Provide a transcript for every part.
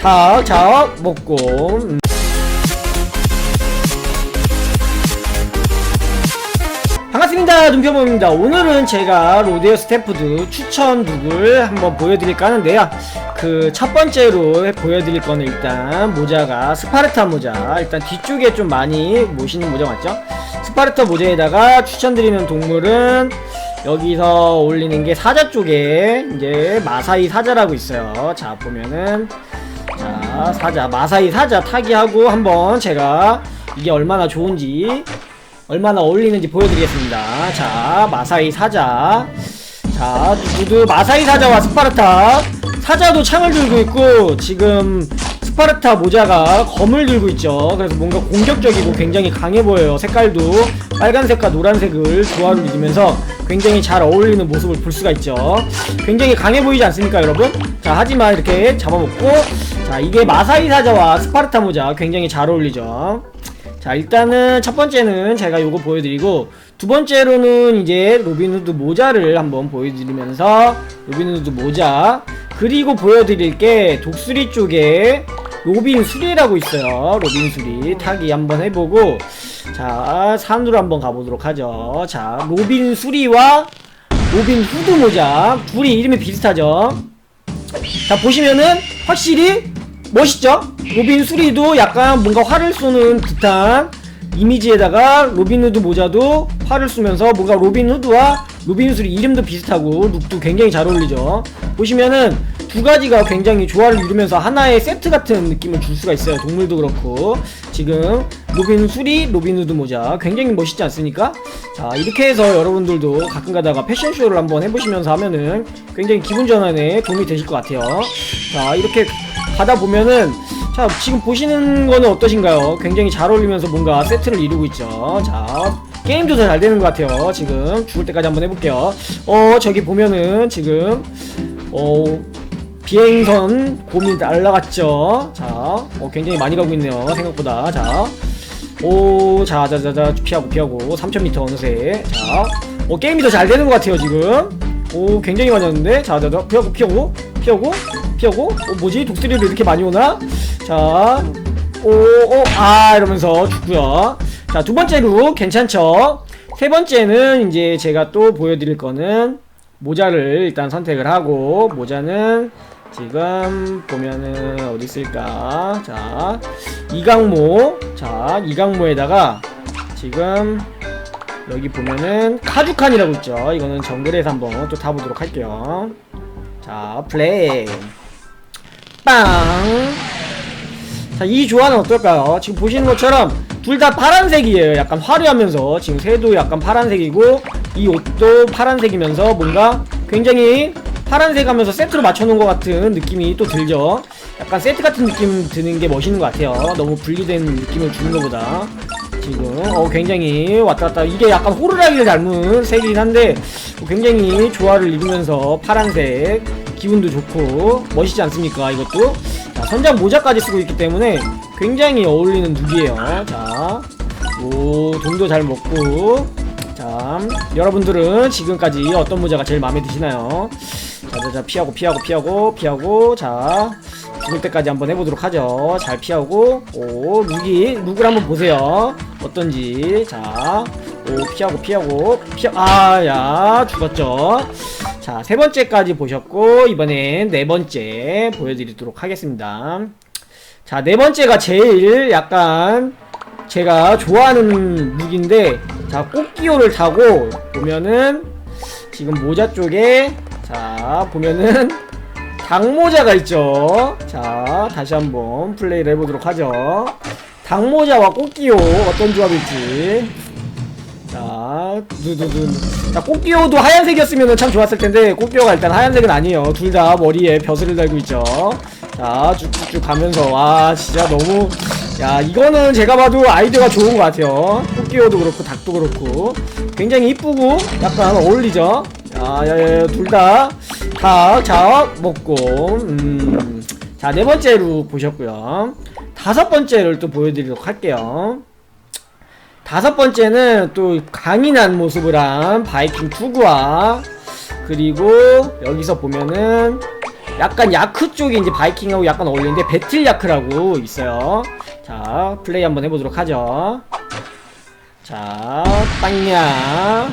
탁자 먹고. 음. 반갑습니다 눈표범입니다. 오늘은 제가 로데오 스태프드 추천 룩을 한번 보여드릴까 하는데요. 그 첫 번째로 보여드릴 거는 일단 모자가 스파르타 모자. 일단 뒤쪽에 좀 많이 모시는 모자 맞죠? 스파르타 모자에다가 추천드리는 동물은 여기서 올리는 게 사자 쪽에 이제 마사이 사자라고 있어요. 자 보면은 자 사자 마사이 사자 타기하고 한번 제가 이게 얼마나 좋은지 얼마나 어울리는지 보여드리겠습니다. 자, 마사이 사자. 자, 모두 마사이 사자와 스파르타. 사자도 창을 들고 있고, 지금 스파르타 모자가 검을 들고 있죠. 그래서 뭔가 공격적이고 굉장히 강해 보여요. 색깔도 빨간색과 노란색을 조화를 이루면서 굉장히 잘 어울리는 모습을 볼 수가 있죠. 굉장히 강해 보이지 않습니까, 여러분? 자, 하지만 이렇게 잡아먹고, 자, 이게 마사이 사자와 스파르타 모자 굉장히 잘 어울리죠. 자 일단은 첫 번째는 제가 요거 보여드리고 두 번째로는 이제 로빈후드 모자를 한번 보여드리면서 로빈후드 모자 그리고 보여드릴 게 독수리 쪽에 로빈수리라고 있어요. 로빈수리. 타기 한번 해보고 자 산으로 한번 가보도록 하죠. 자 로빈수리와 로빈후드 모자. 둘이 이름이 비슷하죠? 자 보시면은 확실히 멋있죠? 로빈 수리도 약간 뭔가 활을 쏘는 듯한 이미지에다가 로빈 후드 모자도 활을 쏘면서 뭔가 로빈 후드와 로빈 수리 이름도 비슷하고 룩도 굉장히 잘 어울리죠 보시면은 두 가지가 굉장히 조화를 이루면서 하나의 세트 같은 느낌을 줄 수가 있어요 동물도 그렇고 지금 로빈 수리 로빈 후드 모자 굉장히 멋있지 않습니까? 자 이렇게 해서 여러분들도 가끔 가다가 패션쇼를 한번 해보시면서 하면은 굉장히 기분 전환에 도움이 되실 것 같아요 자 이렇게 가다 보면은 자 지금 보시는 거는 어떠신가요? 굉장히 잘 어울리면서 뭔가 세트를 이루고 있죠. 자 게임도 더 잘 되는 것 같아요. 지금 죽을 때까지 한번 해볼게요. 어 저기 보면은 지금 어 비행선 곰이 날라갔죠. 자 어, 굉장히 많이 가고 있네요. 생각보다 자. 오, 자, 자, 자, 자, 피하고, 피하고, 3000m 어느새. 자, 어, 게임이 더 잘 되는 것 같아요, 지금. 오, 굉장히 많이 왔는데. 자, 자, 자, 피하고, 피하고, 피하고, 피하고. 어, 뭐지? 독수리를 이렇게 많이 오나? 자, 오, 오, 아, 이러면서 죽고요. 자, 두 번째로 괜찮죠? 세 번째는 이제 제가 또 보여드릴 거는 모자를 일단 선택을 하고, 모자는 지금 보면은 어디 있을까? 자, 이강모. 자, 이강모에다가 지금 여기 보면은 카주칸이라고 있죠. 이거는 정글에서 한번 또 타보도록 할게요. 자, 플레이. 빵. 자, 이 조화는 어떨까요? 지금 보시는 것처럼 둘 다 파란색이에요. 약간 화려하면서 지금 새도 약간 파란색이고 이 옷도 파란색이면서 뭔가 굉장히 파란색 하면서 세트로 맞춰놓은 것 같은 느낌이 또 들죠. 약간 세트 같은 느낌 드는 게 멋있는 것 같아요. 너무 분리된 느낌을 주는 것보다 지금 어 굉장히 왔다 갔다 이게 약간 호루라기를 닮은 색이긴 한데 굉장히 조화를 이루면서 파란색 기분도 좋고 멋있지 않습니까 이것도? 자, 선장 모자까지 쓰고 있기 때문에 굉장히 어울리는 룩이에요. 자오 돈도 잘 먹고. 자 여러분들은 지금까지 어떤 모자가 제일 마음에 드시나요? 자자자 피하고 피하고 피하고 피하고. 자 죽을 때까지 한번 해보도록 하죠. 잘 피하고. 오 룩이 룩을 한번 보세요. 어떤지. 자오 피하고 피하고 피하 아야 죽었죠. 자 세 번째까지 보셨고 이번엔 네 번째 보여드리도록 하겠습니다. 자 네 번째가 제일 약간 제가 좋아하는 룩인데 자 꽃기호를 타고 보면은 지금 모자 쪽에 자 보면은 닭모자가 있죠. 자, 다시 한번 플레이를 해보도록 하죠. 닭모자와 꽃기호 어떤 조합일지. 자, 두두두. 자, 꽃기호도 하얀색이었으면 참 좋았을 텐데, 꽃기호가 일단 하얀색은 아니에요. 둘 다 머리에 벼슬을 달고 있죠. 자, 쭉쭉쭉 가면서, 와, 진짜 너무, 야, 이거는 제가 봐도 아이디어가 좋은 것 같아요. 꽃기호도 그렇고, 닭도 그렇고. 굉장히 이쁘고, 약간 어울리죠. 야, 야, 야, 둘 다, 닭, 자, 먹고, 음. 자, 네 번째로 보셨고요. 다섯 번째를 또 보여드리도록 할게요. 다섯 번째는 또 강인한 모습을 한 바이킹 투구와 그리고 여기서 보면은 약간 야크 쪽이 이제 바이킹하고 약간 어울리는데 배틀 야크라고 있어요. 자, 플레이 한번 해보도록 하죠. 자, 빵야.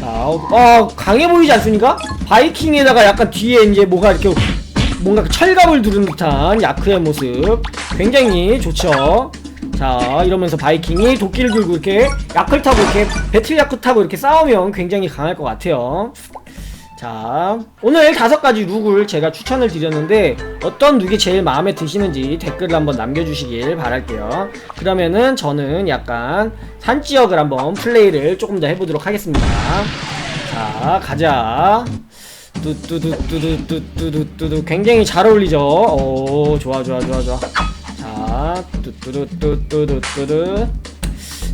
자, 어, 어, 강해 보이지 않습니까? 바이킹에다가 약간 뒤에 이제 뭐가 이렇게 뭔가 철갑을 두른 듯한 야크의 모습 굉장히 좋죠. 자, 이러면서 바이킹이 도끼를 들고 이렇게 야크를 타고 이렇게 배틀 야크 타고 이렇게 싸우면 굉장히 강할 것 같아요. 자, 오늘 다섯 가지 룩을 제가 추천을 드렸는데 어떤 룩이 제일 마음에 드시는지 댓글을 한번 남겨주시길 바랄게요. 그러면은 저는 약간 산 지역을 한번 플레이를 조금 더 해보도록 하겠습니다. 자, 가자. 뚜뚜뚜뚜뚜뚜뚜뚜뚜 굉장히 잘 어울리죠? 오, 좋아, 좋아, 좋아, 좋아. 자, 뚜뚜뚜뚜뚜뚜뚜.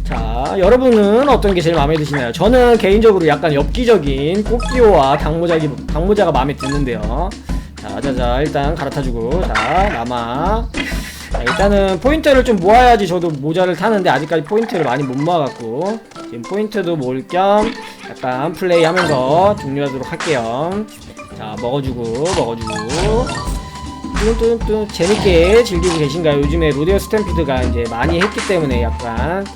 자, 여러분은 어떤 게 제일 마음에 드시나요? 저는 개인적으로 약간 엽기적인 꽃기호와 당모자기, 당모자가 마음에 드는데요. 자, 자, 자, 일단 갈아타주고, 자, 남아. 자, 일단은 포인트를 좀 모아야지 저도 모자를 타는데 아직까지 포인트를 많이 못 모아갖고 지금 포인트도 모을 겸 약간 플레이 하면서 종료하도록 할게요. 자, 먹어주고, 먹어주고. 뚠뚠뚠 재밌게 즐기고 계신가요? 요즘에 로데오 스탬피드가 이제 많이 했기 때문에 약간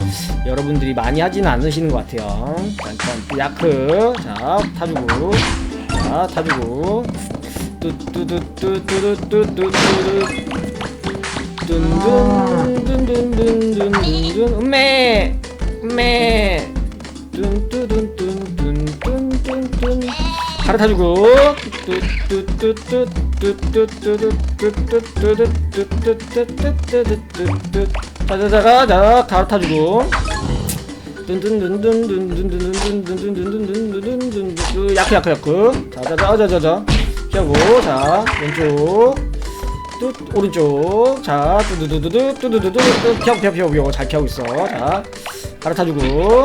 여러분들이 많이 하지는 않으시는 것 같아요. 일단 야크 자 타주고 자 타주고 뚜뚜뚜뚜뚜뚜뚜뚜뚜 뚠뚠뚠뚠뚠뚠뚠 음메 음메 뚠뚜둔뚠뚠뚠뚠뚠 갈아타주고 자자자가 가로 타주고 야크 야크 야크 자자자자자자 피하고 자 왼쪽 뚜 오른쪽 자 뚜두두두두 뚜두두두 피하고 피하고 피하고 잘 피하고 있어 자 가로 타주고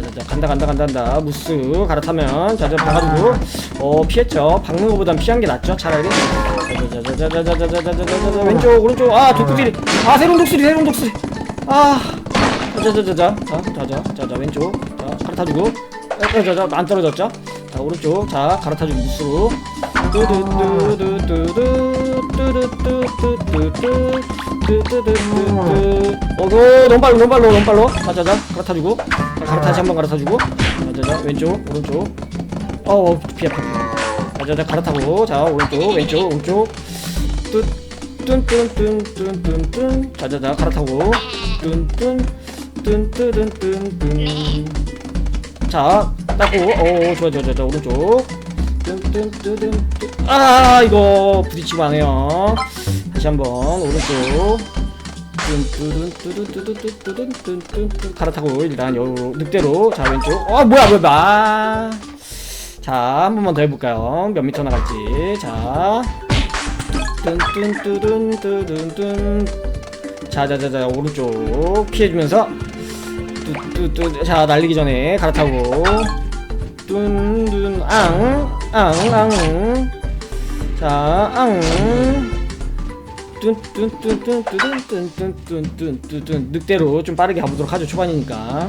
자자자 간다 간다 간다 간다 무스 갈아타면 자자 봐가지고 어 피했죠 박는 거보단 피한 게 낫죠 차라리 자자자자자자자자자자자자 왼쪽 오른쪽 아 독수리 아 새로운 독수리 새로운 독수리 아 자자자자자 자자자 자자 왼쪽 자 갈아타주고 자자자 안 떨어졌죠 자 오른쪽 자 갈아타주고 무스로 어그 넌발로 넌발로 넌발로 가자자 갈아타주고 갈아타시 한번 갈아타주고 자자자 왼쪽 오른쪽 어어 피해 피해 자자자 갈아타고 자 오른쪽 왼쪽 오른쪽 뚠뚠뚠뚠뚠뚠 자자자 갈아타고 뚠뚠 뚠뚠뚠뚠뚠 자 닦고 어 좋아 좋아 좋아 오른쪽 뚠뚠뚠뚠 아 이거 부딪히고 하네요 다시 한번 오른쪽. 뚠뚜둔뚜둔뚜둔뚜둔뚜둔뚜둔. 갈아타고 일단 요 늑대로. 자 왼쪽. 어 뭐야 뭐야 아. 자한 번만 더 해볼까요? 몇 미터 나갈지. 자. 뚠뚠뚜둔뚜둔뚠 자자자자 오른쪽. 피해주면서. 뚜뚜뚜 자 날리기 전에 갈아타고. 뚠뚠 앙앙앙. 자 앙 뚠뚠뚠뚠뚠뚠뚠뚠뚠뚠뚠 늑대로 좀 빠르게 가보도록 하죠 초반이니까.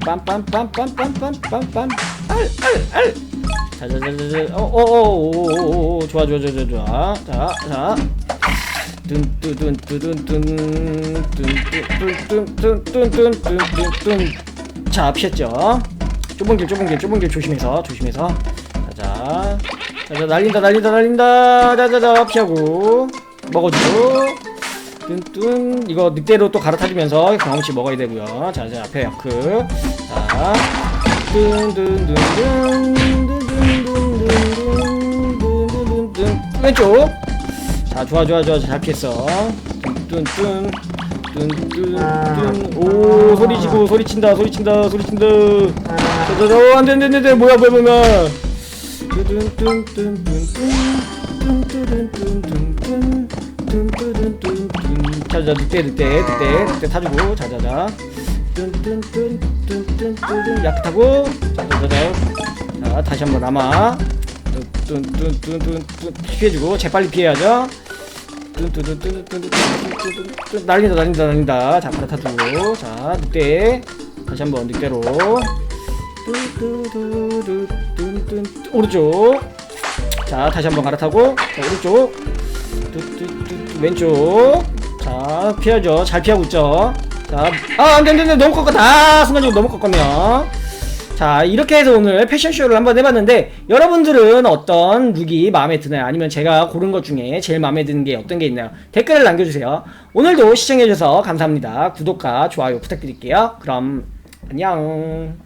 빰빰빰빰빰빰빰빰빰. 알알알. 자자자자자. 어어어오오오 좋아 좋아 좋아 좋아 좋아. 자자. 뚠뚜둔뚜둔뚠뚠뚠뚠뚠뚠뚠뚠뚠뚠. 자 피했죠? 좁은 길 좁은 길 좁은 길 조심해서 조심해서. 자자. 자자 날린다 날린다 날린다. 자자자 피하고 먹어주고 뚠뚠. 이거 늑대로 또 갈아타주면서 경험치 먹어야 되고요. 자자 앞에 야크. 자 뚠뚠뚠뚠뚠뚠뚠뚠뚠뚠뚠 왼쪽. 자 좋아 좋아 좋아 잘 피했어. 뚠뚠뚠 오 소리 지고 소리 친다 소리 친다 소리 친다. 자자자 안돼 안돼 안돼 뭐야 뭐야 뭐야. 뚠뚠뚠뚠뚠뚠 자자 늑대 늑대 늑대 늑대 타주고 자자자 뚠뚠뚠뚠뚠뚠 야크 타고 자자자자 자 다시 한번 남아 뚠뚠뚠뚠뚠 피해주고 재빨리 피해야죠 뚠뚠뚠뚠뚠뚠뚠 날린다 날린다 날린다 자 갈아타주고 자 늑대 다시 한번 늑대로 뚜뚜뚜뚜뚜뚜 오른쪽 자 다시 한번 갈아타고 자 오른쪽. 왼쪽. 자 피하죠. 잘 피하고 있죠? 자아 안돼 안돼 너무 꺾었다. 아 순간적으로 너무 꺾었네요. 자 이렇게 해서 오늘 패션쇼를 한번 해봤는데 여러분들은 어떤 룩이 마음에 드나요? 아니면 제가 고른 것 중에 제일 마음에 드는 게 어떤 게 있나요? 댓글을 남겨주세요. 오늘도 시청해주셔서 감사합니다. 구독과 좋아요 부탁드릴게요. 그럼 안녕